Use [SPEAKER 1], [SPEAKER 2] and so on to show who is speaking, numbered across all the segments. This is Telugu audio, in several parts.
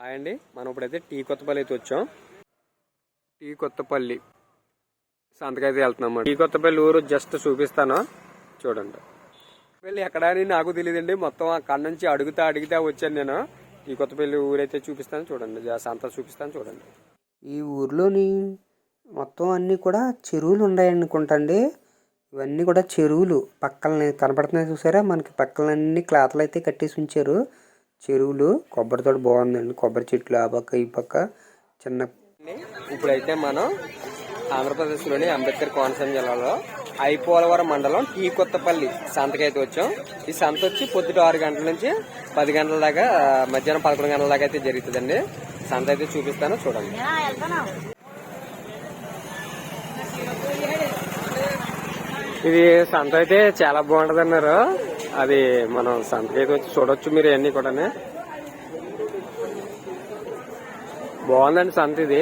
[SPEAKER 1] హాయ్ అండి. మనం ఇప్పుడైతే టీ కొత్తపల్లి అయితే వచ్చాం. టీ కొత్తపల్లి. సంతకైతే వెళ్తున్నాం టీ కొత్తపల్లి ఊరు జస్ట్ చూపిస్తాను. చూడండి. వెళ్ళి ఎక్కడ అని నాకు తెలియదండి మొత్తం అక్కడ నుంచి అడుగుతా అడిగితే వచ్చాను నేను. టీ కొత్తపల్లి ఊరైతే చూపిస్తాను. చూడండి. సంత చూపిస్తాను. చూడండి.
[SPEAKER 2] ఈ ఊర్లోని మొత్తం అన్నీ కూడా చెరువులు ఉన్నాయనుకుంటండి. ఇవన్నీ కూడా చెరువులు. పక్కన కనపడుతున్నాయి చూసారా? మనకి పక్కలన్నీ క్లాత్లు అయితే కట్టేసి ఉంచారు. చెరువులు కొబ్బరితో బాగుందండి. కొబ్బరి చెట్లు ఆ పక్క ఈ పక్క చిన్న
[SPEAKER 1] ఇప్పుడైతే మనం ఆంధ్రప్రదేశ్లోని అంబేద్కర్ కోనసీమ జిల్లాలో ఐపోలవరం మండలం టీ కొత్తపల్లి సంతకైతే వచ్చాం. ఈ సంత వచ్చి పొద్దుట ఆరు గంటల నుంచి పది గంటల దాకా మధ్యాహ్నం పదకొండు గంటల దాకా అయితే జరుగుతుందండి. సంత అయితే చూపిస్తాను చూడండి. ఇది సంత అయితే చాలా బాగుంటది అన్నారు. అది మనం సంతకైతే వచ్చి చూడొచ్చు మీరు అన్ని కూడా బాగుందండి సంత ఇది.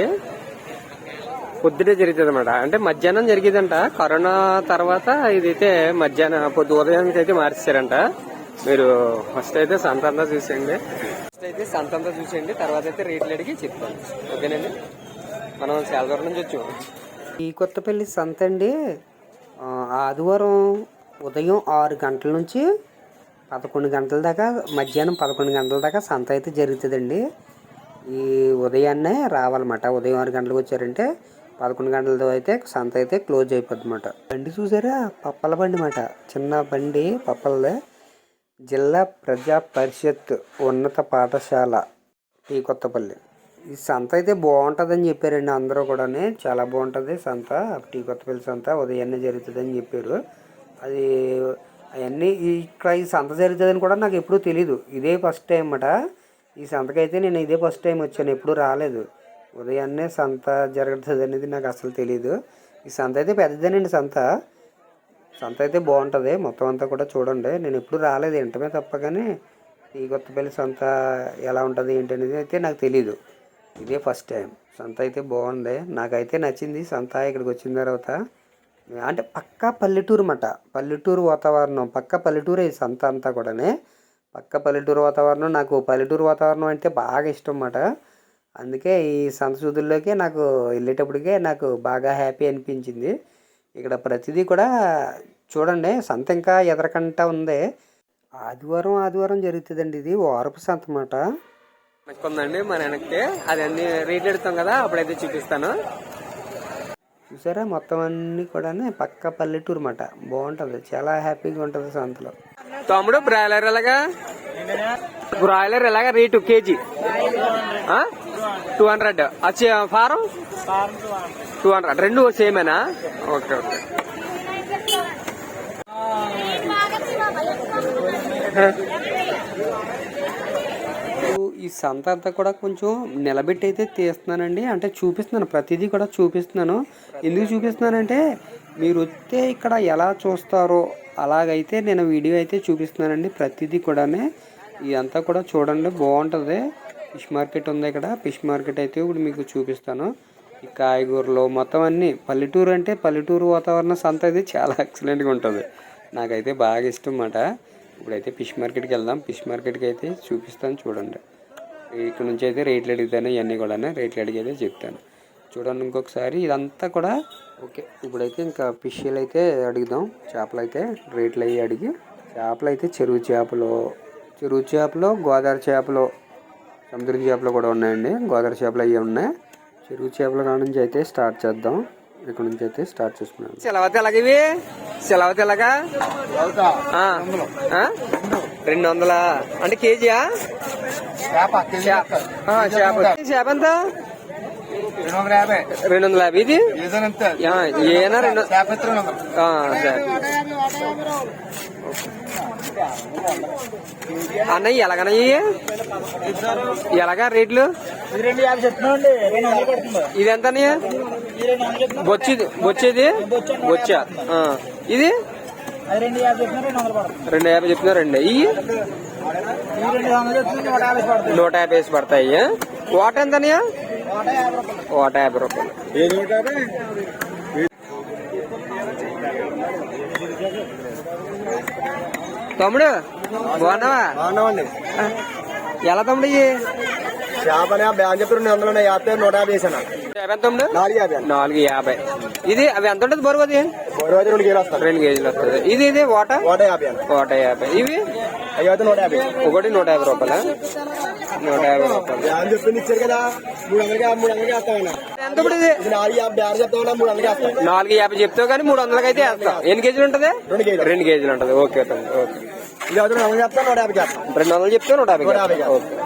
[SPEAKER 1] పొద్దుటే జరుగుతుంది అనమాట అంటే మధ్యాహ్నం జరిగేదంట. కరోనా తర్వాత ఇదైతే మధ్యాహ్నం పొద్దు ఉదయానికి అయితే మార్చారంట మీరు ఫస్ట్ అయితే సంత అంతా చూసేయండి. ఫస్ట్ అయితే సంత అంతా చూసేయండి. తర్వాత అయితే రేట్లు అడిగి చెప్తాను. ఓకేనండి? మనం చాలా దూరం నుంచి వచ్చాము
[SPEAKER 2] ఈ కొత్తపల్లి సంత అండి ఆదివారం ఉదయం ఆరు గంటల నుంచి పదకొండు గంటల దాకా మధ్యాహ్నం పదకొండు గంటల దాకా సంత అయితే జరుగుతుందండి. ఈ ఉదయాన్నే రావాలన్నమాట. ఉదయం ఆరు గంటలకు వచ్చారంటే పదకొండు గంటలతో అయితే సంత అయితే క్లోజ్ అయిపోతుందన్నమాట బండి చూసారా? పప్పల బండి మాట చిన్న బండి పప్పలదే. జిల్లా ప్రజా పరిషత్ ఉన్నత పాఠశాల టీ కొత్తపల్లి. ఈ సంత అయితే బాగుంటుందని చెప్పారండి అందరూ కూడా చాలా బాగుంటుంది సంత. టీ కొత్తపల్లి సంత ఉదయాన్నే జరుగుతుందని చెప్పారు. అది అవన్నీ ఇక్కడ ఈ సంత జరుగుతుందని కూడా నాకు ఎప్పుడూ తెలీదు. ఇదే ఫస్ట్ టైం అన్నమాట ఈ సంతకైతే నేను ఇదే ఫస్ట్ టైం వచ్చాను. ఎప్పుడూ రాలేదు. ఉదయాన్నే సంత జరుగుతుంది అనేది నాకు అసలు తెలియదు ఈ సంత అయితే పెద్దదేనండి సంత. సంత అయితే బాగుంటుంది. మొత్తం అంతా కూడా చూడండి. నేను ఎప్పుడు రాలేదు. ఇంటమే తప్ప కానీ ఈ కొత్తపల్లి సంత ఎలా ఉంటుంది ఏంటి అనేది అయితే నాకు తెలీదు. ఇదే ఫస్ట్ టైం సంత అయితే బాగుంది. నాకైతే నచ్చింది. సంత ఇక్కడికి వచ్చిన తర్వాత అంటే పక్కా పల్లెటూరు అన్నమాట పల్లెటూరు వాతావరణం పక్క పల్లెటూరే సంత అంతా కూడానే. పక్క పల్లెటూరు వాతావరణం నాకు పల్లెటూరు వాతావరణం అంటే బాగా ఇష్టం అన్నమాట అందుకే ఈ సంత సూదుల్లోకి నాకు వెళ్ళేటప్పటికే నాకు బాగా హ్యాపీ అనిపించింది. ఇక్కడ ప్రతిదీ కూడా చూడండి సంత ఇంకా ఎదరకంట ఉంది. ఆదివారం ఆదివారం జరుగుతుందండి ఇది. వారపు సంత అన్నమాట
[SPEAKER 1] ఉందండి మన వెనక్కి అది అన్ని రేట్లు ఎడతాం కదా అప్పుడైతే చూపిస్తాను.
[SPEAKER 2] చూసారా? మొత్తం అన్నీ కూడా పక్క పల్లెటూరు అన్నమాట. బాగుంటుంది. చాలా హ్యాపీగా ఉంటుంది సంతలో.
[SPEAKER 1] తమ్ముడు బ్రాయిలర్ ఎలాగా? బ్రాయిలర్ ఎలాగా రేటు? కేజీ? Two hundred. వచ్చి ఫారం? Two hundred. రెండు సేమేనా? Okay okay.
[SPEAKER 2] ఈ సంత అంతా కూడా కొంచెం నిలబెట్టి అయితే తీస్తున్నానండి. అంటే చూపిస్తున్నాను. ప్రతిదీ కూడా చూపిస్తున్నాను. ఎందుకు చూపిస్తున్నానంటే మీరు వస్తే ఇక్కడ ఎలా చూస్తారో అలాగైతే నేను వీడియో అయితే చూపిస్తున్నానండి. ప్రతిదీ కూడానే. ఇదంతా కూడా చూడండి. బాగుంటుంది. ఫిష్ మార్కెట్ ఉంది ఇక్కడ. ఫిష్ మార్కెట్ అయితే ఇప్పుడు మీకు చూపిస్తాను. ఈ కాయగూరలు మొత్తం అన్నీ. పల్లెటూరు అంటే పల్లెటూరు వాతావరణ సంత అయితే చాలా ఎక్సలెంట్గా ఉంటుంది. నాకైతే బాగా ఇష్టం అన్నమాట. ఇప్పుడైతే ఫిష్ మార్కెట్కి వెళ్దాం. ఫిష్ మార్కెట్కి అయితే చూపిస్తాను చూడండి. ఇక్కడ నుంచి అయితే రేట్లు అడుగుతాను ఇవన్నీ కూడా రేట్లు అడిగి అయితే చెప్తాను. చూడండి ఇంకొకసారి ఇదంతా కూడా ఓకే. ఇప్పుడైతే ఇంకా ఫిష్లు అయితే అడుగుదాం. చేపలు అయితే రేట్లు అవి అడిగి చేపలు అయితే చెరువు చేపలు చెరువు చేపలు గోదావరి చేపలు సముద్ర చేపలు కూడా ఉన్నాయండి. గోదావరి చేపలు అవి ఉన్నాయి. చెరువు చేపల కాడ నుంచి అయితే స్టార్ట్ చేద్దాం. ఇక్కడ నుంచి అయితే స్టార్ట్ చేసుకున్నాం
[SPEAKER 1] సెలవతి ఎలాగివి సెలవతి ఎలాగా? రెండు వందల. అంటే కేజీయా? ఆ, చేప. చేప ఎంత? రెండు వందల యాభై. ఇది? ఏనా రెండు అన్నయ్య ఎలాగనయ్యి ఎలాగా రేట్లు? ఇది ఎంత అన్నయ్య
[SPEAKER 3] చెప్తున్నా
[SPEAKER 1] బొచ్చేది బొచ్చేది? బొచ్చా? ఆ. ఇది?
[SPEAKER 3] రెండు యాభై చెప్తున్నా రెండు. వందలు పడుతుంది
[SPEAKER 1] రెండు యాభై చెప్తున్నా రెండు ఇవి
[SPEAKER 3] నూట యాభై
[SPEAKER 1] వేసి పడతాయి వాట ఎంత వాట యాభై రూపాయలు. తమ్ముడు బాగున్నావా? ఎలా తమ్ముడు ఇవి
[SPEAKER 3] చేపనే బ్యాన్ చెప్పి రెండు వందలు ఉన్నాయి యాభై నూట యాభై వేసాను. నాలుగు యాభై
[SPEAKER 1] నాలుగు యాభై. ఇది అవి ఎంత ఉంటుంది బరువు అది?
[SPEAKER 3] బరువు అయితే రెండు కేలు వస్తాను
[SPEAKER 1] రెండు కేజీలు వస్తుంది. ఇది ఇది వాట?
[SPEAKER 3] నూట యాభై
[SPEAKER 1] వాట యాభై. ఇవి?
[SPEAKER 3] అవి అయితే నూట యాభై.
[SPEAKER 1] ఒకటి నూట యాభై రూపాయల? నూట యాభై రూపాయలు.
[SPEAKER 3] బ్యాన్ చెప్పింది ఇచ్చారు కదా మూడు వందలకి మూడు వందలకి వేస్తామన్నా. నాలుగు యాభై
[SPEAKER 1] యాభై చెప్తావు కానీ మూడు వందలకి అయితే వేస్తాం. ఎన్ని కేజీలు ఉంటుంది?
[SPEAKER 3] రెండు కేజీలు.
[SPEAKER 1] రెండు కేజీలు ఉంటుంది. ఓకే ఓకే
[SPEAKER 3] రెండు వందలు చెప్తాను యాభై
[SPEAKER 1] యాభై
[SPEAKER 3] నూట యాభై
[SPEAKER 1] ఓకే.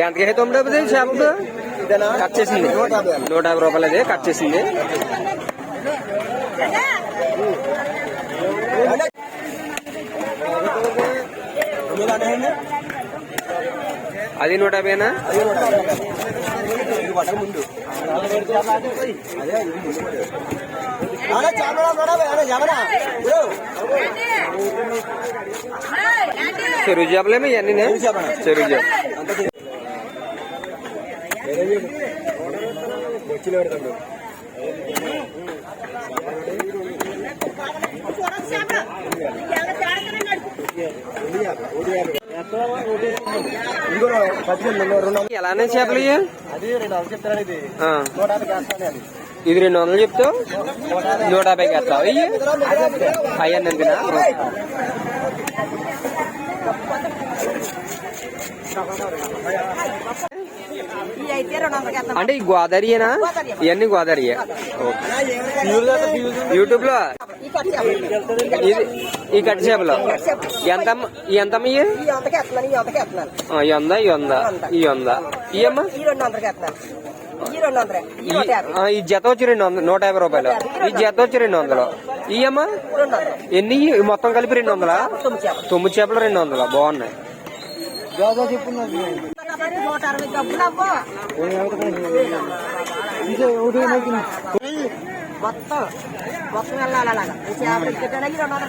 [SPEAKER 1] ఎంతకి తొమ్మిది చేపకు
[SPEAKER 3] ఇదేనా
[SPEAKER 1] కట్ చేసింది
[SPEAKER 3] నూట యాభై
[SPEAKER 1] రూపాయలు అది కట్ చేసింది
[SPEAKER 3] అనేయండి.
[SPEAKER 1] అది నూట యాభైనా
[SPEAKER 3] అదే
[SPEAKER 1] చెరువు చేపలేమో ఇవన్నీ
[SPEAKER 3] చెరువు
[SPEAKER 1] చేప.
[SPEAKER 3] అంత
[SPEAKER 1] ఎలానే చేపలు ఇవి?
[SPEAKER 3] అది రెండు వందలు చెప్తారు ఇది నూట యాభై
[SPEAKER 1] రెండు వందలు చెప్తావు? నూట యాభైకి వేస్తావు? ఇవి అయ్యండి అంతేనా అంటే ఈ గోదావరియేనా? ఇవన్నీ గోదావరియే. యూట్యూబ్లో ఈ కట్టి చేపలు. ఎంత ఎంత ఈ వంద ఈ వంద ఈ వంద. ఇయమ్మా ఈ జత వచ్చి రెండు వందలు నూట యాభై రూపాయలు. ఈ జత వచ్చి రెండు వందలు. ఇయమ్మా ఎన్ని? మొత్తం కలిపి రెండు వందలా? తొమ్మిది చేపలు. రెండు వందలు? బాగున్నాయి.
[SPEAKER 4] మొత్తం మొత్తం వెళ్ళాలి అలాగా. చేపలు రెండు.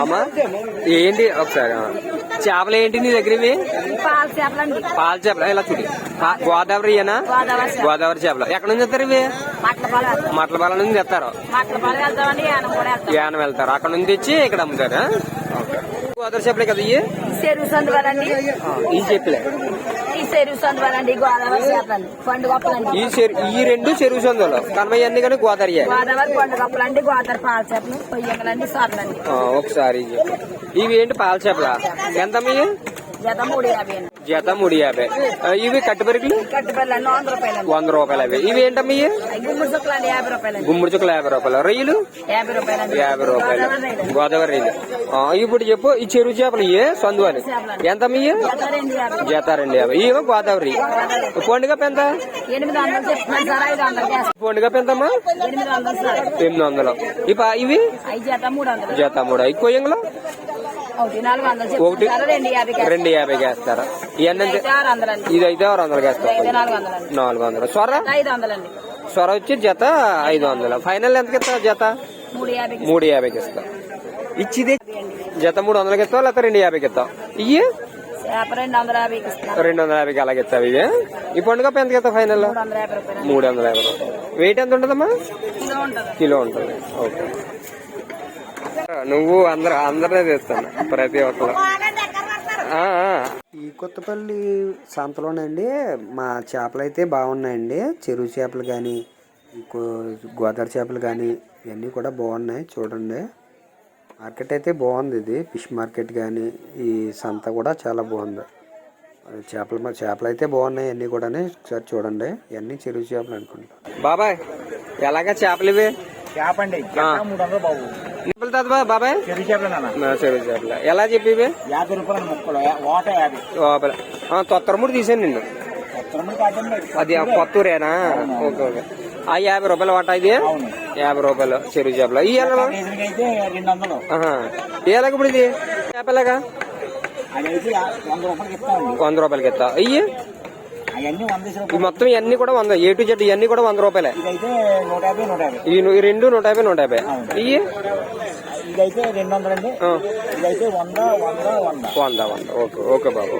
[SPEAKER 1] అమ్మా ఏంటి? ఒకసారి. చేపలు ఏంటి నీ దగ్గర ఇవి?
[SPEAKER 4] పాల చేపలండి.
[SPEAKER 1] పాల చేపలు? ఇలా చూడు.
[SPEAKER 4] గోదావరి.
[SPEAKER 1] గోదావరి చేపలు. ఎక్కడ నుంచి తెస్తారు ఇవి?
[SPEAKER 4] మట్ల పాలు వెళ్తాం
[SPEAKER 1] మట్ల పాల నుంచి తెస్తారు.
[SPEAKER 4] యానం
[SPEAKER 1] వెళ్తారు. అక్కడ నుంచి తెచ్చి ఇక్కడ అమ్ముతారు. గోదావరి చేపలే కదా ఇవి?
[SPEAKER 4] ఈ
[SPEAKER 1] చెప్పలే.
[SPEAKER 4] ఈ చెరువు గోదావరి పండు గొప్పలండి
[SPEAKER 1] ఈ చెరు- ఈ రెండు చెరువు సందులు కనమయ్య అన్ని కానీ
[SPEAKER 4] గోదావరి పండు గొప్పలండి గోదావరి పాల చేపలు పొయ్యంగలండి సొరలండి
[SPEAKER 1] ఆ, ఒకసారి ఇవి ఏంటి పాల చేపల? ఎంత ఇవి
[SPEAKER 4] జత మూడు యాభై అండి.
[SPEAKER 1] జత మూడు యాభై. ఆ, ఇవి కట్టుబరికలు
[SPEAKER 4] కట్టుబెల్లండి వంద
[SPEAKER 1] రూపాయలు అవి. ఇవి ఏంటమ్మా
[SPEAKER 4] గుమ్మడి చుక్కలండి యాభై రూపాయలండి
[SPEAKER 1] గుమ్మడి చుక్కలు యాభై రూపాయలు. రొయ్యలు?
[SPEAKER 4] యాభై
[SPEAKER 1] రూపాయలు
[SPEAKER 4] గోదావరి
[SPEAKER 1] ఆ, ఇప్పుడు చెప్పు ఈ చెరువు చేపలు ఇవి సందువాలు ఎంత ఇవి
[SPEAKER 4] జత రెండు యాభై.
[SPEAKER 1] ఇవి గోదావరి. పండుగ పెంత పండుగ పెంతమ్మా
[SPEAKER 4] ఎనిమిది వందలు
[SPEAKER 1] ఇవి?
[SPEAKER 4] జత మూడు
[SPEAKER 1] జత మూడు. కొయ్యంగులు?
[SPEAKER 4] ఒకటి వందలు రెండు యాభై
[SPEAKER 1] రెండు యాభైకి వేస్తారు ఇవన్నీ ఎంత? ఇది అయితే ఆరు వందలకి
[SPEAKER 4] అయితే
[SPEAKER 1] వేస్తారు
[SPEAKER 4] నాలుగు
[SPEAKER 1] వందలు. స్వర? స్వర వచ్చి జత ఐదు వందలు. ఫైనల్ ఎంతకి ఇస్తావు జత?
[SPEAKER 4] మూడు యాభైకి
[SPEAKER 1] ఇస్తావు ఇచ్చిదే? జత మూడు వందలకి ఇస్తావు లేకపోతే రెండు యాభైకి ఇస్తావు ఇవి
[SPEAKER 4] రెండు వందల యాభైకి
[SPEAKER 1] వందల అలాగే ఇస్తావు ఇవి? ఈ పండుగ ఎంతకి ఇస్తావు ఫైనల్
[SPEAKER 4] మూడు వందల యాభై
[SPEAKER 1] వందల వెయిట్ ఎంత ఉంటుందమ్మా?
[SPEAKER 4] కిలో ఉంటుంది.
[SPEAKER 1] కిలో ఉంటుంది. ఓకే. నువ్వు అందరు అందరినే తెస్తాను ప్రతి ఒక్కరు.
[SPEAKER 2] ఈ కొత్తపల్లి సంతలోనండి మా చేపలు అయితే బాగున్నాయండి. చెరువు చేపలు కానీ గోదావరి చేపలు కానీ ఇవన్నీ కూడా బాగున్నాయి చూడండి. మార్కెట్ అయితే బాగుంది ఇది ఫిష్ మార్కెట్ కానీ ఈ సంత కూడా చాలా బాగుంది. చేపలు మా చేపలు అయితే బాగున్నాయి అన్నీ కూడా ఒకసారి చూడండి. ఇవన్నీ చెరువు చేపలు అనుకుంటా.
[SPEAKER 1] బాబాయ్ ఎలాగా చేపలు ఇవి
[SPEAKER 3] చేపండి. మూడు వందలు బాబు.
[SPEAKER 1] బాబాయ్
[SPEAKER 3] చెరువు చేపలు నాన్న
[SPEAKER 1] నా చెరువు చేపలు ఎలా చెప్పి ఇవి
[SPEAKER 3] యాభై రూపాయలు ముక్కలు ఓట యాభై.
[SPEAKER 1] లోపల ఆ, తొత్తరముడు తీసాను నిన్ను. అది కొత్తూరేనా ఓకే ఓకే. ఆ యాభై రూపాయలు వాటా ఇది. యాభై రూపాయలు చెరువు చేపలు ఈ ఎలాగ ఇప్పుడు ఇది? చేపలాగా
[SPEAKER 3] వంద రూపాయలకి
[SPEAKER 1] ఇస్తా. ఇవి
[SPEAKER 3] అవన్నీ వంద
[SPEAKER 1] మొత్తం ఇవన్నీ కూడా వంద ఏ టు జెడ్ ఇవన్నీ కూడా వంద రూపాయలే.
[SPEAKER 3] ఇదైతే నూట యాభై నూట యాభై.
[SPEAKER 1] ఈ రెండు నూట యాభై నూట యాభై. ఇవి
[SPEAKER 3] ఇదైతే రెండు వందలు అండి. ఇదైతే వంద వంద వంద.
[SPEAKER 1] వంద వంద. ఓకే ఓకే బాబు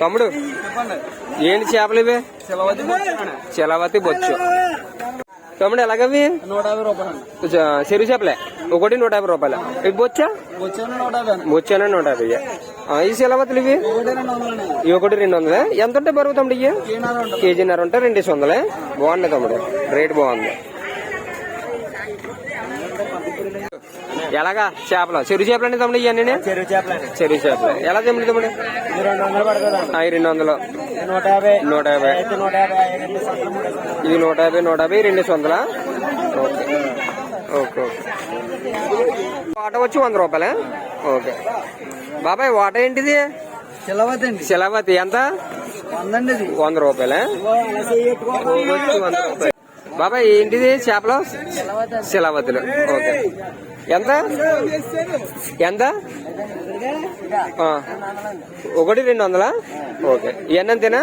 [SPEAKER 1] తమ్ముడు ఏంటి చేపలు ఇవి? చిలవతి బొచ్చు. తమ్ముడు ఎలాగవి?
[SPEAKER 3] నూట యాభై రూపాయలు
[SPEAKER 1] చెరువు చేపలే? ఒకటి నూట యాభై రూపాయలు. ఇవి బొచ్చా?
[SPEAKER 3] వచ్చాను నూట యాభై
[SPEAKER 1] బొచ్చానా నూట యాభై ఈ చిలవతులు ఇవి?
[SPEAKER 3] రెండు
[SPEAKER 1] ఇవి ఒకటి రెండు వందలే. ఎంత ఉంటే బరువు తమ్ముడు ఇవి కేజీన్నర ఉంటే రెండేసి వందలే. బాగుంది తమ్ముడు. రేట్ బాగుంది. ఎలాగా? చేపలు. చెరువు చేపలు అండి తమ్ముడు ఇవన్నీ
[SPEAKER 3] చెరువు చేపలండి
[SPEAKER 1] చెరువు చేపలు. ఎలా తమ్ముడు తమ్ముడు?
[SPEAKER 3] రెండు వందలు
[SPEAKER 1] రెండు
[SPEAKER 3] నూట యాభై.
[SPEAKER 1] నూట యాభై.
[SPEAKER 3] రెండు
[SPEAKER 1] ఇది నూట యాభై నూట యాభై రెండేసి వందలా? ఓకే. Okay okay. వాట వచ్చి వంద రూపాయలే? ఓకే. బాబాయ్ వాట ఏంటిది? శిలావతి ఎంత?
[SPEAKER 3] వందండి ఇది.
[SPEAKER 1] వంద రూపాయలే? వంద రూపాయలు. బాబాయ్ ఏంటిది? చేపలు? శిలావతులు. ఓకే. ఎంత? ఎంత. ఒకటి రెండు వందలా? ఓకే. ఇవన్నీ అంతేనా?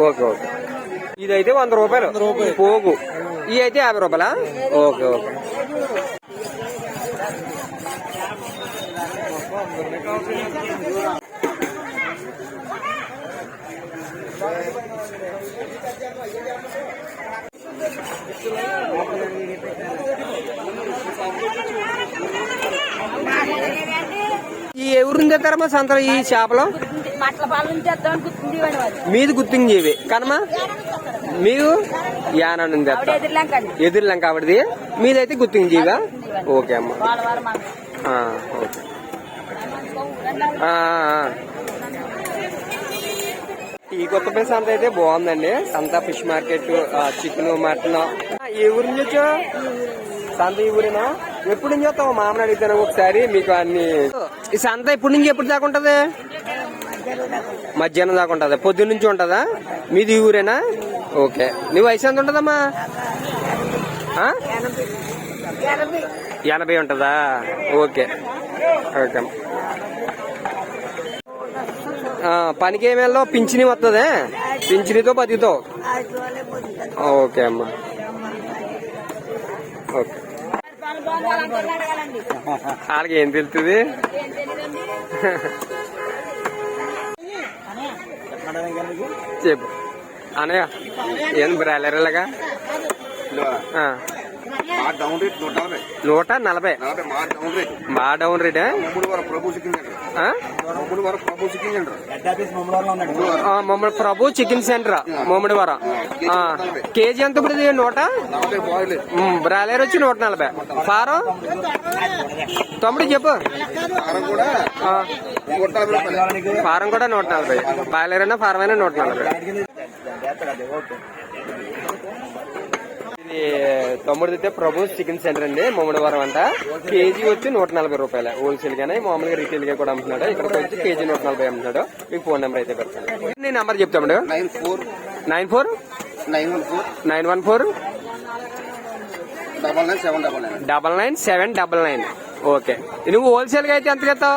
[SPEAKER 1] Okay okay. ఇదైతే వంద రూపాయలు. పోగు. ఇవి అయితే యాభై రూపాయలా? Okay okay. తెస్తారమ్మా సంతలో ఈ చేపలు? మీది గుర్తింగ్ ఇవి. కనమా? మీరు యానా
[SPEAKER 4] ఆవిడ
[SPEAKER 1] తెస్తారు ఎదురులం కాబట్టిది మీదైతే గుర్తింగ్ జీవా ఓకే అమ్మా. ఓకే. ఈ కొత్తపల్లి సంత అయితే బాగుందండి. సంత ఫిష్ మార్కెట్ చికెన్ మటన్. ఏ ఊరి నుంచి సంత ఈ ఊరేనా? ఎప్పుడు నుంచి వస్తావు? మామని అడిగితే ఒకసారి మీకు అన్ని ఈ సంత ఎప్పటి నుంచి ఎప్పుడు దాకా ఉంటది? మధ్యాహ్నం దాకా ఉంటుందా? పొద్దున్న నుంచి ఉంటుందా? మీది ఊరేనా? ఓకే. నీ వయసు ఎంత ఉంటుందమ్మా? ఎనభై ఉంటుందా? ఓకే. ఓకే. పనికి ఏమి వెళ్ళావు? పింఛని వస్తుంది పింఛనితో బతికితో ఓకే అమ్మా. ఓకే. వాళ్ళకి ఏం తెలుస్తుంది? చెప్పు. అనయ్య ఏం
[SPEAKER 5] బ్రాయిలర్ ఇలాగా? నూట నలభై. మా డౌన్ రేట్.
[SPEAKER 3] మమ్మల్ని
[SPEAKER 1] ప్రభు చికెన్ సెంటర్ మమ్మడివరం ఆ, కేజీ ఎంత ఇప్పుడు? నూట? బ్రాలర్ వచ్చి నూట నలభై. ఫారం తమ్ముడు చెప్పు. ఫారం కూడా నూట నలభై బాయిలర్ అయినా ఫారం అయినా నూట నలభై. ఇది తమ్ముడు అయితే ప్రభు చికెన్ సెంటర్ అండి మమ్మడివరం అంట. కేజీ వచ్చి నూట నలభై రూపాయలు. హోల్సేల్ గానే మామూలుగా రీటైల్గా కూడా అమ్ముతున్నాడు. ఇక్కడికి వచ్చి కేజీ నూట నలభై అమ్ముతున్నాడు. మీకు ఫోన్ నెంబర్ అయితే పెడతాను. నీ నెంబర్ చెప్తాడు
[SPEAKER 5] nine four.
[SPEAKER 1] Nine four?
[SPEAKER 5] Nine one four.
[SPEAKER 1] Nine one four?
[SPEAKER 5] Double nine seven double nine.
[SPEAKER 1] Double nine seven double nine. Okay. నువ్వు హోల్సేల్గా అయితే ఎంత
[SPEAKER 5] ఇంకా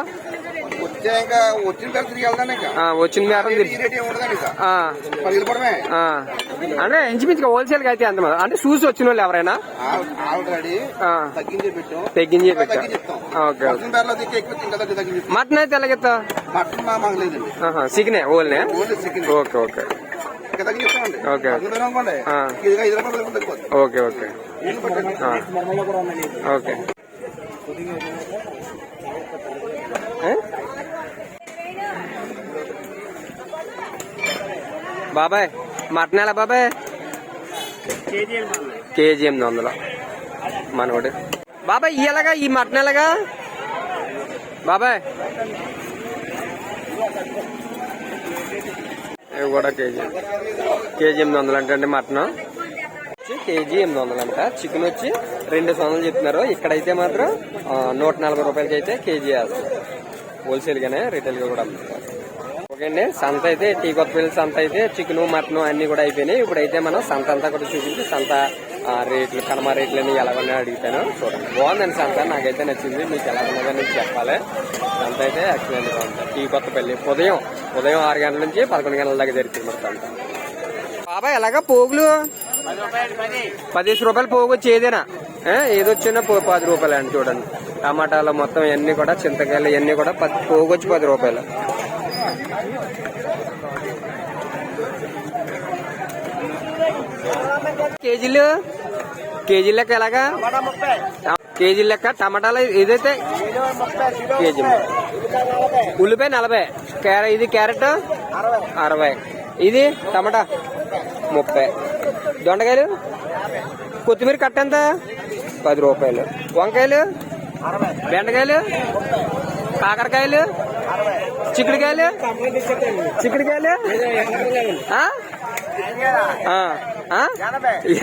[SPEAKER 5] వచ్చిన
[SPEAKER 1] మేరం. అంటే ఇంచుమించుగా హోల్సేల్గా అయితే అంత. అంటే చూసి వచ్చిన వాళ్ళు ఎవరైనా?
[SPEAKER 5] తగ్గించి పెట్టాం.
[SPEAKER 1] Okay okay. మటన్ అయితే
[SPEAKER 5] లేదండి.
[SPEAKER 1] చికెనే ఓల్నే ఓకే ఓకే. ఓకే.
[SPEAKER 5] తగ్గుతుంది అనుకోండి.
[SPEAKER 1] ఆ.
[SPEAKER 5] ఇది ఐదు రూపాయలు తగ్గుతుంది తగ్గిపోతుంది
[SPEAKER 1] ఓకే ఓకే
[SPEAKER 5] ఇల్లు పట్టండి
[SPEAKER 1] ఆ,
[SPEAKER 3] నిర్మల్లో కూడా ఉందండి
[SPEAKER 1] ఓకే ఏ? బాబాయ్ మటన్ ఎలా బాబాయ్ కేజీ ఎనిమిది వందలు మనోడు బాబాయ్ ఎలాగా ఈ మటన్ ఎలాగా బాబాయ్. ఇవి కూడా కేజీ కేజీ ఎనిమిది వందలు అంటే అండి మటన్. కేజీ ఎనిమిది వందలు అంట చికెన్ వచ్చి రెండు వందలు చెప్తున్నారు ఇక్కడైతే మాత్రం నూట నలభై రూపాయలకి అయితే కేజీ వేస్తారు. హోల్సేల్ గానే రిటైల్గా కూడా అమ్ముతారు. ఓకే అండి. సంత అయితే టీ కొత్తపల్లి సంత అయితే చికెన్ మటన్ అన్ని కూడా అయిపోయినాయి. ఇప్పుడైతే మనం సంత అంతా కూడా చూపించి సంత రేట్లు కనమ రేట్లు అన్ని ఎలా ఉన్నాయో అడుగుతాను చూడండి. బాగుందండి సంత. నాకైతే నచ్చింది. మీకు ఎలా ఉన్నదని చెప్పాలి. సంత అయితే ఎక్సలెంట్గా ఉంటుంది టీ కొత్తపల్లి ఉదయం ఉదయం ఆరు గంటల నుంచి పదకొండు గంటల దాకా జరుగుతుంది మరి సంత. బాబాయ్ ఎలాగా పోగులు? పదిహేను రూపాయలు పోగొచ్చి ఏదైనా? ఏ, ఏదొచ్చినా పో- పది రూపాయలు అండి చూడండి. టమాటాలు మొత్తం ఇవన్నీ కూడా చింతకాయలు ఇవన్నీ కూడా పది పోగొచ్చి పది రూపాయలు. కేజీలు? కేజీ లెక్క ఎలాగా? కేజీ లెక్క టమాటాలు ఏదైతే? కేజీ ఉల్లిపాయ నలభై. క్యార ఇది క్యారెట్? అరవై. ఇది టమాటా? ముప్పై. దొండకాయలు? కొత్తిమీర కట్ట ఎంత? పది రూపాయలు. వంకాయలు? బెండకాయలు? కాకరకాయలు? చిక్కుడుకాయలు? చిక్కుడుకాయలు?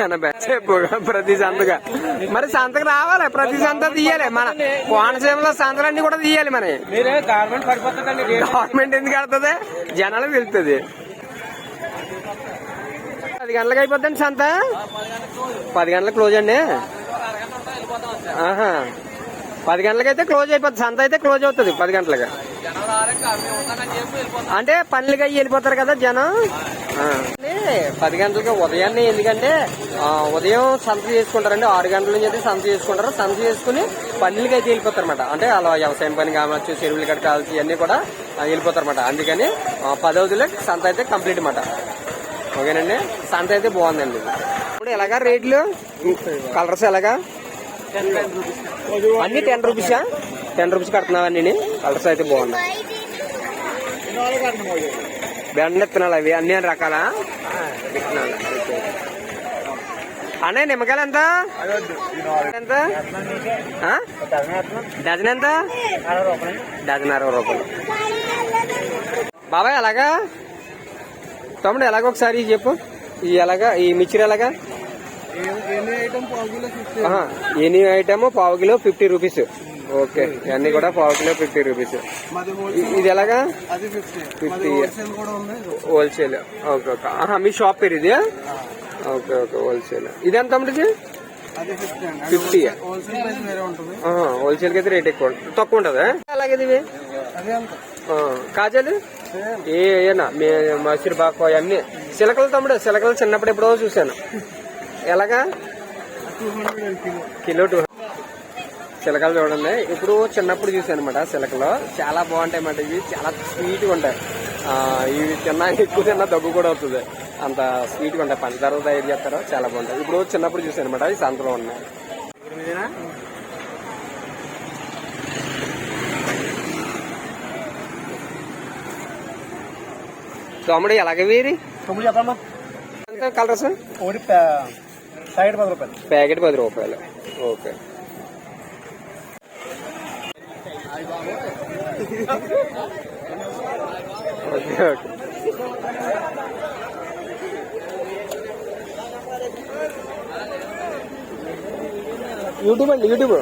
[SPEAKER 1] ఎనభై. చెప్పు ప్రతి సంతగా. మరి సంతకు రావాలి? ప్రతి సంత తీయాలి. మన కోనసీమలో సంతలన్నీ కూడా తీయాలి మరి. గవర్నమెంట్ ఎందుకు కడుతుంది జనాలకు తెలుస్తుంది పది గంటలకు అయిపోద్దండి సంత? పది గంటలకు క్లోజ్ అండి? ఆహా. పది గంటలకైతే క్లోజ్ అయిపోతుంది. సంత అయితే క్లోజ్ అవుతుంది పది గంటలకు. అంటే పనులకి అయ్యి వెళ్ళిపోతారు కదా జనం? పది గంటలకు ఉదయాన్నే ఎందుకంటే ఉదయం సంత చేసుకుంటారండి. ఆరు గంటల నుంచి అయితే సంత చేసుకుంటారు. సంత చేసుకుని పనులకి అయితే వెళ్ళిపోతారు అనమాట అంటే అలా వ్యవసాయం పని కావచ్చు చెరువులు కట్ట కావాల్సి ఇవన్నీ కూడా ఆ, వెళ్ళిపోతారు అనమాట అందుకని ఆ, పదవదిలో సంత అయితే కంప్లీట్ అనమాట ఓకేనండి? సంత అయితే బాగుందండి. ఇప్పుడు ఎలాగా రేట్లు? కలర్స్ ఎలాగా? అన్ని టెన్ రూపీసా టెన్ రూపీస్ కడుతున్నావా అన్ని కలర్స్ అయితే బాగున్నాయి. బెండ విత్తనాలు అవి అన్ని రకాల? విత్తనాలు అన్నయ్య నిమ్మకాయలు ఎంత? ఎంత? డజన్ ఎంత? డజన్ అరవై రూపాయలు. బాబాయ్ ఎలాగా తమ్ముడు ఎలాగో ఒకసారి చెప్పు. ఈ ఎలాగా ఈ మిక్చర్ ఎలాగా? ఎనీ ఐటమ్ పావు కిలో ఫిఫ్టీ రూపీస్. ఓకే ఇవన్నీ కూడా పావు కిలో ఫిఫ్టీ రూపీస్. ఇది ఎలాగా?
[SPEAKER 3] Fifty wholesale
[SPEAKER 1] okay okay. ఆహా మీ షాప్ పేరు ఇది ఓకే ఓకే హోల్సేల్ ఇది ఎంత
[SPEAKER 3] అది ఫిఫ్టీ హోల్సేల్ ఉంటుంది.
[SPEAKER 1] అయితే రేట్ ఎక్కువ ఉంటుంది. తక్కువ ఉంటుందా? అలాగే ఇవి ఆ, కాజాలు? ఏనా? మీ మసూరి బాకు అవన్నీ. చిలకలు తమ్ముడు? చిలకలు చిన్నప్పుడు ఎప్పుడో చూశాను. ఎలాగా?
[SPEAKER 3] కిలో
[SPEAKER 1] టూ చిలకలు చూడండి. ఇప్పుడు చిన్నప్పుడు చూసాను అనమాట చిలకలు. చాలా బాగుంటాయి అన్నమాట ఇవి. చాలా స్వీట్గా ఉంటాయి ఇవి తిన్నా ఎక్కువ తిన్నా దగ్గు కూడా అవుతుంది. అంత స్వీట్గా ఉంటాయి. పంచదార తయారు చేస్తారు. చాలా బాగుంటాయి. ఇప్పుడు చిన్నప్పుడు చూసాను అనమాట ఈ సంతలో ఉన్నాయి. తమ్ముడు ఎలాగ వీరి? కలర్స్?
[SPEAKER 3] ఒకటి సైడ్ పది రూపాయలు
[SPEAKER 1] ప్యాకెట్ పది రూపాయలు ఓకే ఓకే ఓకే యూట్యూబ్ అండి యూట్యూబ్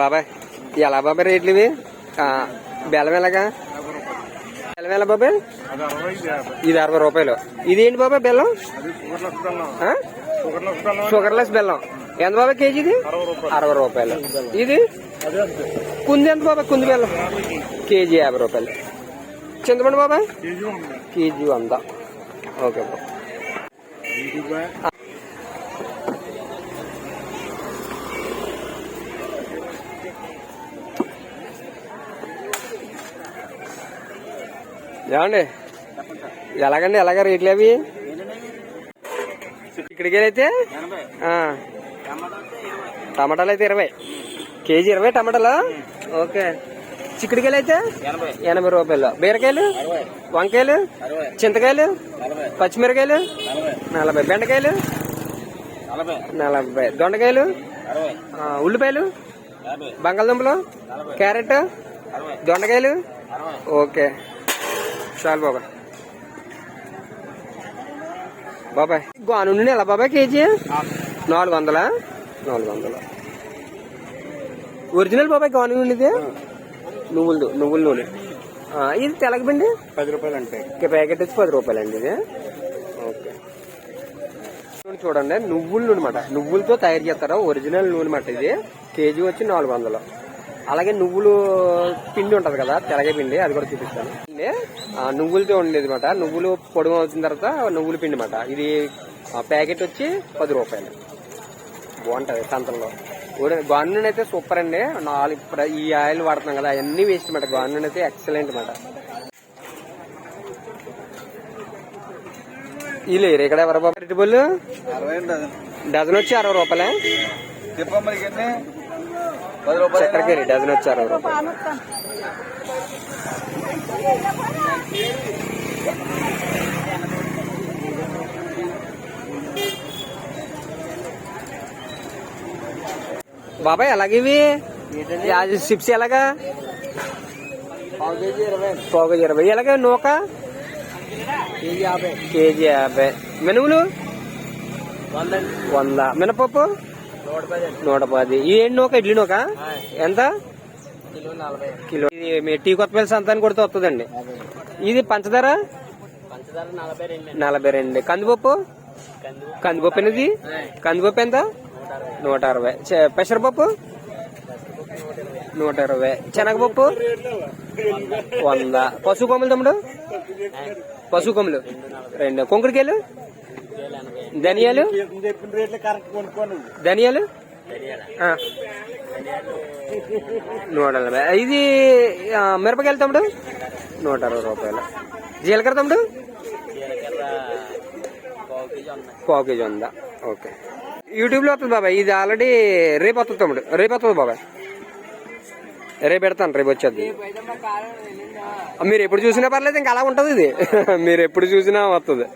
[SPEAKER 1] బాబాయ్ ఎలా బాబాయ్ రేట్లు ఇవి? బెల్లం ఎలాగా? బెల్లం ఎలా బాబాయ్? ఇది అరవై రూపాయలు. ఇది ఏంటి బాబాయ్ బెల్లం?
[SPEAKER 5] షుగర్లెస్ బెల్లం.
[SPEAKER 1] ఎంత బాబాయ్ కేజీ ఇది?
[SPEAKER 5] అరవై రూపాయలు.
[SPEAKER 1] ఇది? కుంది ఎంత బాబాయ్? కుంది బెల్లం. కేజీ యాభై రూపాయలు. చింతపండు బాబాయ్?
[SPEAKER 5] కేజీ
[SPEAKER 1] వంద. ఓకే బాబా ఏమండి? ఎలాగండి? ఎలాగ రేట్లు అవి? ఇక్కడికి అయితే. టమాటాలు అయితే ఇరవై. కేజీ ఇరవై టమాటాలు? ఓకే. చిక్కుడుకాయలు అయితే? ఎనభై. రూపాయలు. బీరకాయలు? వంకాయలు? చింతకాయలు? పచ్చిమిరకాయలు? నలభై బెండకాయలు? నలభై. దొండకాయలు? ఉల్లిపాయలు? బంగాళదుంపలు? క్యారెట్? దొండకాయలు? ఓకే. చాలు బాబాయ్. బాబాయ్. గోను ఎలా బాబాయ్ కేజీ? నాలుగు. వందలా నాలుగు వందలు ఒరిజినల్ బాబాయ్ గోను ఇది నువ్వులు నువ్వుల నూనె. ఇది తెలగబండి
[SPEAKER 5] పది రూపాయలు అంటే
[SPEAKER 1] ప్యాకెట్ వచ్చి పది రూపాయలండి ఇది. ఓకే చూడండి. నువ్వుల నూనె మాట. నువ్వులతో తయారు చేస్తారు? ఒరిజినల్ నూనె అనమాట ఇది. కేజీ వచ్చి నాలుగు వందలు. అలాగే నువ్వులు పిండి ఉంటుంది కదా తెలగ పిండి అది కూడా చూపిస్తాను. నువ్వులతో ఉండేది మాట. నువ్వులు పొడుగు అవుతున్న తర్వాత నువ్వుల పిండి అనమాట ఇది ప్యాకెట్ వచ్చి పది రూపాయలు. బాగుంటుంది సంతలో. గాను నూనె అయితే సూపర్ అండి. నాలుగు ఈ ఆయిల్ వాడుతున్నాం కదా అవన్నీ వేస్ట్ అనమాట గాను నూనె అయితే ఎక్సలెంట్ వీళ్ళు ఇక్కడ ఎవరు బాబు? అరటి పళ్ళు
[SPEAKER 3] అరవై డజన్.
[SPEAKER 1] వచ్చి అరవై రూపాయలే. చక్కెరకేరి డజన్ వచ్చి అరవై రూపాయలు. బాబాయ్ ఎలాగివి అది చిప్స్ ఎలాగా?
[SPEAKER 3] పావు కేజీ ఇరవై.
[SPEAKER 1] పోగ ఇరవై. ఎలాగా నూక?
[SPEAKER 3] కేజీ యాభై.
[SPEAKER 1] మినుములు
[SPEAKER 3] వంద.
[SPEAKER 1] మినపప్పు?
[SPEAKER 3] నూట పది.
[SPEAKER 1] ఈ ఏంటి నూక ఇడ్లీ నూక? ఎంత?
[SPEAKER 3] కిలో
[SPEAKER 1] ఇది మీ టీ కొత్తపల్లి సంతానికి కొడితే వస్తుందండి ఇది పంచదార?
[SPEAKER 3] నలభై రెండు.
[SPEAKER 1] కందిపప్పు? కందిపప్పు. అనేది కందిపప్పు ఎంత? నూట అరవై. పెసరపప్పు? నూట ఇరవై శనగపప్పు? వంద. పశు కొమ్ములు తమ్ముడు? పశు కొమ్ములు రెండు. కుంకుడికాయలు ధనియాలు? ధనియాలు? నూట నలభై ఇది మిరపకాయలు తమ్ముడు? నూట అరవై రూపాయలు. జీలకర్ర తమ్ముడు? పావు కేజీ ఉందా? ఓకే. యూట్యూబ్లో వస్తుంది బాబాయ్. ఇది ఆల్రెడీ రేపు వస్తుంది తమ్ముడు. రేపు వస్తుంది బాబాయ్. రేపు పెడతాను రేపు వచ్చేది. మీరు ఎప్పుడు చూసినా పర్లేదు ఇంకా అలా ఉంటుంది ఇది. మీరు ఎప్పుడు చూసినా వస్తుంది.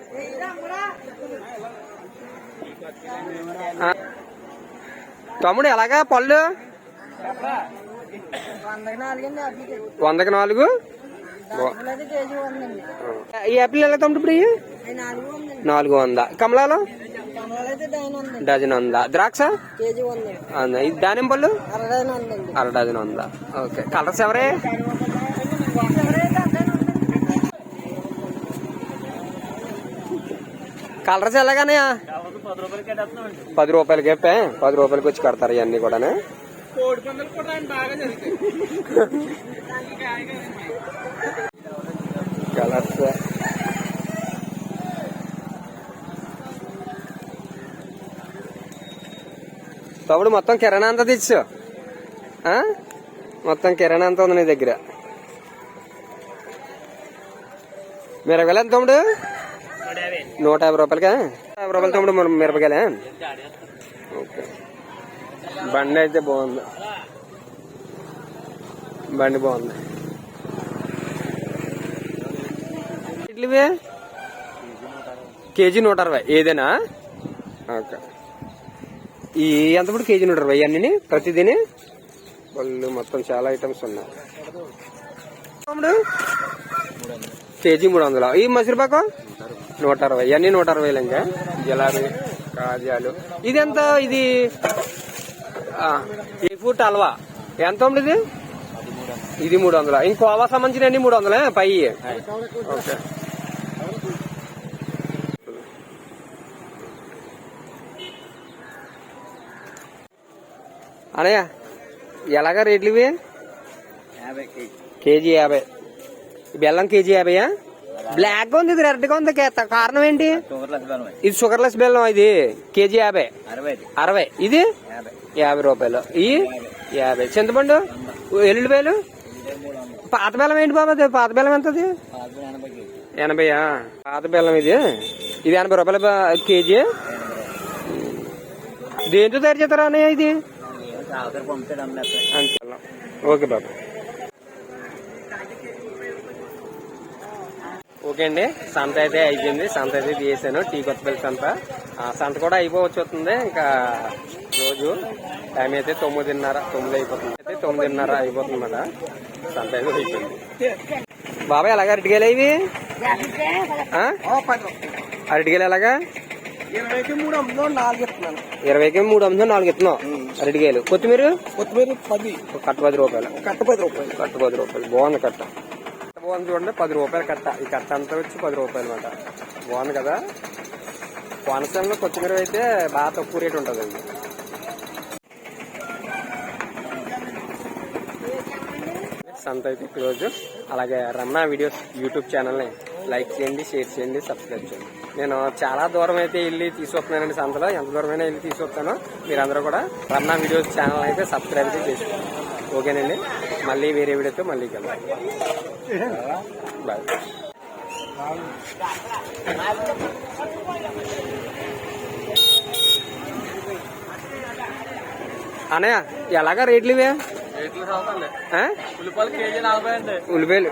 [SPEAKER 1] తమ్ముడు ఎలాగా పళ్ళు?
[SPEAKER 4] వందకి
[SPEAKER 1] నాలుగు? ఈ యాపిల్ ఎలా తమ్ముడు ఇప్పుడు
[SPEAKER 4] నాలుగు
[SPEAKER 1] వంద. కమలాలు? డజన్ వంద. ద్రాక్ష? దానిమ్మ పళ్ళు? అర డజన్ వంద. ఓకే. కలర్స్ ఎవరే? కలర్స్ ఎలాగానే?
[SPEAKER 3] పది రూపాయలు కట్టేస్తామండి
[SPEAKER 1] పది రూపాయలకి చెప్పే? పది రూపాయలకి వచ్చి కడతారు ఇవన్నీ కూడా కలర్స్. తమ్ముడు మొత్తం కిరాణా అంతా తెచ్చు? మొత్తం కిరాణా అంతా ఉంది నీ దగ్గర. మిరపకాయలు ఎంత తమ్ముడు. నూట యాభై రూపాయలకా? యాభై రూపాయలు తమ్ముడు మరి మిరపకాయలే? ఓకే. బండి అయితే బాగుంది. బండి బాగుంది. ఇడ్లీవే? కేజీ నూట అరవై. ఏదేనా? ఓకే. ఈ ఎంత ఇప్పుడు కేజీ నూట అరవై? అన్ని ప్రతిదిని? వాళ్ళు మొత్తం చాలా ఐటమ్స్ ఉన్నాయి. కేజీ మూడు వందలు? ఈ మసిరిపాకు? నూట అరవై ఇవన్నీ నూట అరవై ఇంకా జిలాబీ కాజాలు. ఇది ఎంత ఇది ఈ ఫుట్ హల్వా ఎంత తమ్ముడు ఇది ఇది మూడు వందలు ఇంకోవా సంబంధించిన అన్ని మూడు వందలే పై. ఓకే. అనయ్య ఎలాగా రేట్లు ఇవి?
[SPEAKER 3] కేజీ
[SPEAKER 1] యాభై. బెల్లం కేజీ యాభైయా? బ్లాక్గా ఉంది ఇది రెడ్గా ఉంది కారణం ఏంటి? ఇది షుగర్లెస్ బెల్లం ఇది? కేజీ యాభై.
[SPEAKER 3] అరవై
[SPEAKER 1] ఇది?
[SPEAKER 3] యాభై.
[SPEAKER 1] రూపాయలు. ఈ? యాభై. చింతపండు? ఎల్లుల్లిపాయలు పాత బెల్లం ఏంటి బాబా అది? పాత బెల్లం ఎంతది?
[SPEAKER 3] కేజీ.
[SPEAKER 1] ఎనభైయా? పాత బెల్లం ఇది? ఇది ఎనభై రూపాయల కేజీ? దేంతో తయారు చేస్తారా అన్నయ్య ఇది? ఓకే బాబు. ఓకే అండి. సంత అయితే అయిపోయింది. సంత అయితే తీసాను టీ కొత్తపల్లి సంత. సంత కూడా అయిపోవచ్చు వస్తుంది ఇంకా రోజు టైం అయితే తొమ్మిదిన్నర తొమ్మిది అయిపోతుంది. అయితే తొమ్మిదిన్నర అయిపోతుంది అన్నమాట సంత అయితే అయిపోయింది. బాబాయ్ ఎలాగా? అరటికాయలు ఇవి? అరటికాయలు ఎలాగా?
[SPEAKER 3] ఇరవైకి మూడు అమ్ముదో నాలుగు
[SPEAKER 1] ఇరవైకి మూడు నాలుగు ఇస్తున్నాం అరటికాయలు. కొత్తిమీర?
[SPEAKER 3] కొత్తిమీర పది.
[SPEAKER 1] కట్ట పది రూపాయలు.
[SPEAKER 3] కట్ట పది రూపాయలు.
[SPEAKER 1] కట్ట పది రూపాయలు. బాగుంది కట్ట. బాగుంది చూడండి పది రూపాయలు కట్ట. ఈ కట్ట అంతా వచ్చి పది రూపాయలు అనమాట బాగుంది కదా? కోనసీమలో కొత్తిమీర అయితే బాగా తక్కువ రేట్ ఉంటుందండి సంత అయితే క్లోజ్ అలాగే రమణ వీడియోస్ యూట్యూబ్ ఛానల్ని లైక్ చేయండి షేర్ చేయండి సబ్స్క్రైబ్ చేయండి. నేను చాలా దూరం అయితే వెళ్ళి తీసుకొస్తున్నానండి సంతలో. ఎంత దూరమైనా వెళ్ళి తీసుకొస్తానో. మీరందరూ కూడా రమణ వీడియోస్ ఛానల్ అయితే సబ్స్క్రైబ్ అయితే చేసుకోండి. ఓకేనండి. మళ్ళీ వేరే వీడియోతో మళ్ళీ బాయ్. అన్నయ్య ఎలాగా రేట్లు ఇవే? ఉల్లిపాయలు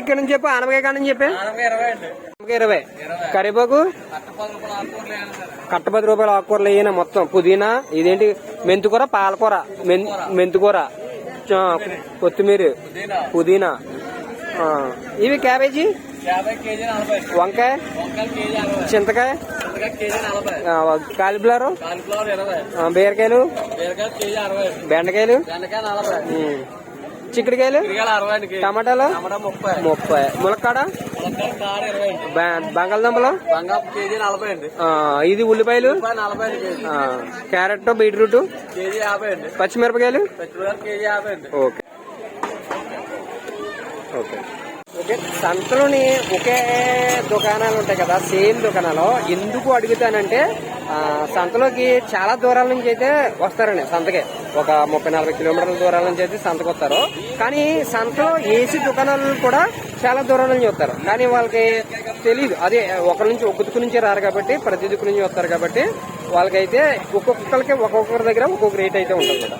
[SPEAKER 1] ఇక్కడ నుంచి చెప్పు ఆనపకాయ కాడ నుంచి చెప్పి. ఆనపకాయ ఇరవై. కరివేపాకు? కట్ట పది రూపాయలు ఆకుకూరలు వేయన మొత్తం. పుదీనా ఇదేంటి? మెంతికూర పాలకూర. మెంతికూర. కొత్తిమీర. పుదీనా. ఇవి క్యాబేజీ? వంకాయ? చింతకాయ? కాలిఫ్లవర్? బీరకాయలు? బెండకాయలు. చిక్కుడుకాయలు? టమాటాలు? ముప్పై. ములక్కాడ? బంగాళదుంపలు?
[SPEAKER 3] కేజీ నలభై అండి.
[SPEAKER 1] ఆ, ఇది ఉల్లిపాయలు? Carrot beetroot?
[SPEAKER 3] కేజీ యాభై అండి.
[SPEAKER 1] పచ్చిమిరపకాయలు? ఓకే. ఓకే. ఓకే సంతలోని ఒకే దుకాణాలు ఉంటాయి కదా సేమ్ దుకాణాలు. ఎందుకు అడుగుతానంటే సంతలోకి చాలా దూరాల నుంచి అయితే వస్తారండి సంతకి. ఒక ముప్పై నలభై కిలోమీటర్ల దూరాల నుంచి అయితే సంతకు వస్తారు. కానీ సంతలో ఏసీ దుకాణాలు కూడా చాలా దూరం నుంచి వస్తారు. కానీ వాళ్ళకి తెలియదు అదే ఒకరి నుంచి ఒక దిక్కు నుంచి రారు కాబట్టి ప్రతి దిక్కు నుంచి వస్తారు కాబట్టి వాళ్ళకైతే ఒక్కొక్కరికి ఒక్కొక్కరి దగ్గర ఒక్కొక్క రేట్ అయితే ఉంటుంది. కదా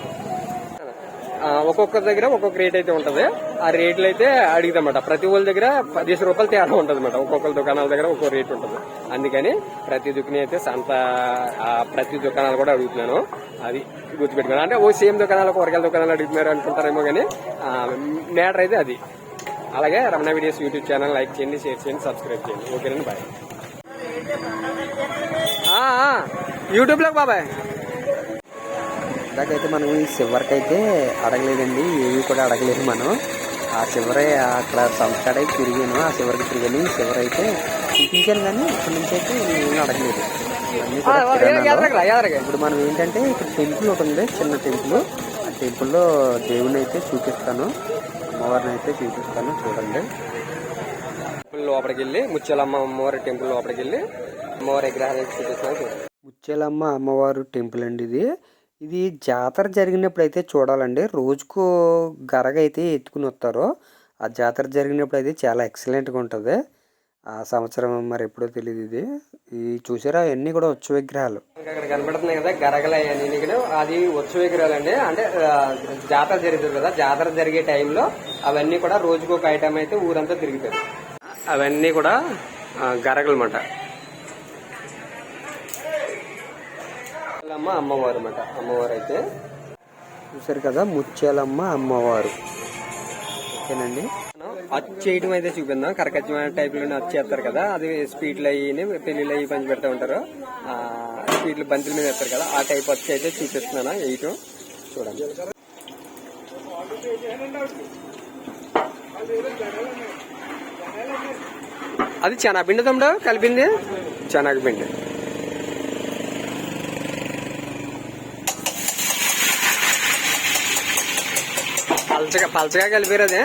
[SPEAKER 1] ఒక్కొక్క దగ్గర ఒక్కొక్క రేట్ అయితే ఉంటది. ఆ రేట్లు అయితే అడిగిదన్నమాట ప్రతి వాళ్ళ దగ్గర పదిహేను రూపాయలు తేడా ఉంటది అనమాట ఒక్కొక్కరి దుకాణాల దగ్గర ఒక్కో రేట్ ఉంటుంది. అందుకని ప్రతి దుకాణం అయితే సంత ప్రతి దుకాణాలు కూడా అడుగుతున్నాను. అది గుర్తుపెట్టుకున్నాను అంటే ఓ సేమ్ దుకాణాలు కూరగాయల దుకాణాలు అడుగుతున్నారు అనుకుంటారేమో కానీ మ్యాటర్ అయితే అది. అలాగే Ramana videos YouTube channel like చేయండి షేర్ చేయండి సబ్స్క్రైబ్ చేయండి. ఓకేనండి బాయ్. యూట్యూబ్లోకి బాబాయ్.
[SPEAKER 2] ఇందాకైతే మనం ఈ చివరికి అయితే అడగలేదండి ఏవి కూడా అడగలేదు మనం. ఆ చివరి అక్కడ సంతకాడ తిరిగాను ఆ చివరికి తిరిగాను ఈ చివరి అయితే చూపించాను కానీ ఇక్కడి నుంచి అయితే నేను అడగలేదు. ఇప్పుడు మనం ఏంటంటే ఇక్కడ టెంపుల్ ఒకటి ఉంది చిన్న టెంపుల్ ఆ టెంపుల్లో దేవుని అయితే చూపిస్తాను అమ్మవారిని అయితే చూపిస్తాను చూడండి.
[SPEAKER 1] టెంపుల్ లోపలికి వెళ్ళి ముత్యాలమ్మ అమ్మవారి టెంపుల్ లోపలికి వెళ్ళి అమ్మవారి విగ్రహాలు చూపిస్తున్నాను చూడండి.
[SPEAKER 2] ముత్యాలమ్మ అమ్మవారు టెంపుల్ అండి ఇది. ఇది జాతర జరిగినప్పుడు అయితే చూడాలండి. రోజుకు గరగ అయితే ఎత్తుకుని వస్తారు ఆ జాతర జరిగినప్పుడు అయితే చాలా ఎక్సలెంట్గా ఉంటుంది. ఆ సంవత్సరం మరి ఎప్పుడో తెలియదు ఇది. ఈ చూసారా? అవన్నీ కూడా ఉత్సవ విగ్రహాలు.
[SPEAKER 1] ఇక్కడ అక్కడ కనబడుతున్నాయి కదా గరగలు అని కూడా అది ఉత్సవ విగ్రహాలు అండి అంటే జాతర జరుగుతుంది కదా జాతర జరిగే టైంలో అవన్నీ కూడా రోజుకు ఒక ఐటమ్ అయితే ఊరంతా తిరుగుతాయి. అవన్నీ కూడా గరగలు అన్నమాట అమ్మ అమ్మవారు అన్నమాట అమ్మవారు అయితే
[SPEAKER 2] చూసారు కదా ముత్యాలమ్మ అమ్మవారు. ఓకేనండి.
[SPEAKER 1] అచ్చు చేయడం అయితే చూపిందాం కరకచ్చ టైప్లో అచ్చు చేస్తారు కదా అది స్పీడ్లు అయ్యి పెళ్ళిళ్ళు అయ్యి పంచి పెడతా ఉంటారు. స్పీట్లు బంతుల మీద వేస్తారు కదా ఆ టైప్ అచ్చు అయితే చూపిస్తున్నాను వేయటం చూడండి. అది శనగపిండి తమ్ముడు కలిపింది? శనగపిండి పలచగా పలచగా కలిపారు అదే.